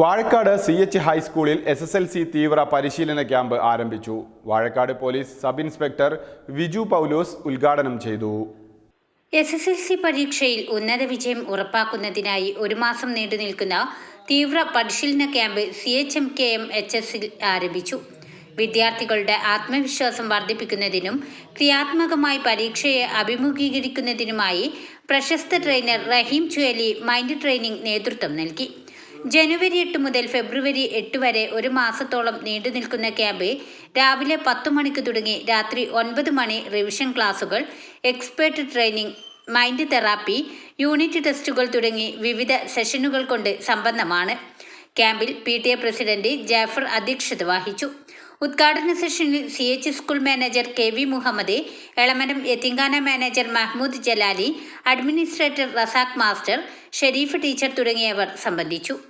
Vazhakkad C H ഹൈസ്കൂളിൽ S S L C തീവ്ര പരിശീലന ക്യാമ്പ് ആരംഭിച്ചു. Vazhakkad police sub inspector Viju Paulose ഉദ്ഘാടനം ചെയ്തു. എസ് എസ് എൽ സി പരീക്ഷയിൽ ഉന്നത വിജയം ഉറപ്പാക്കുന്നതിനായി ഒരു മാസം നീണ്ടു നിൽക്കുന്ന തീവ്ര പരിശീലന camp C H M K M H എസിൽ ആരംഭിച്ചു. വിദ്യാർത്ഥികളുടെ ആത്മവിശ്വാസം വർദ്ധിപ്പിക്കുന്നതിനും ക്രിയാത്മകമായി പരീക്ഷയെ അഭിമുഖീകരിക്കുന്നതിനുമായി പ്രശസ്ത trainer Raheem Chuyali mind training നേതൃത്വം നൽകി. ജനുവരി എട്ട് മുതൽ ഫെബ്രുവരി എട്ട് വരെ ഒരു മാസത്തോളം നീണ്ടു നിൽക്കുന്ന ക്യാമ്പ് രാവിലെ പത്ത് മണിക്ക് തുടങ്ങി രാത്രി ഒൻപത് മണി റിവിഷൻ ക്ലാസുകൾ expert training mind therapy unit ടെസ്റ്റുകൾ തുടങ്ങി വിവിധ സെഷനുകൾ കൊണ്ട് സമ്പന്നമാണ് ക്യാമ്പിൽ P T A president Jafar അധ്യക്ഷത വഹിച്ചു. ഉദ്ഘാടന സെഷനിൽ C H school manager K V Muhammad Elamaram Yatheemkhana manager Mahmood Jalali administrator Razak master Sharif teacher തുടങ്ങിയവർ സംബന്ധിച്ചു.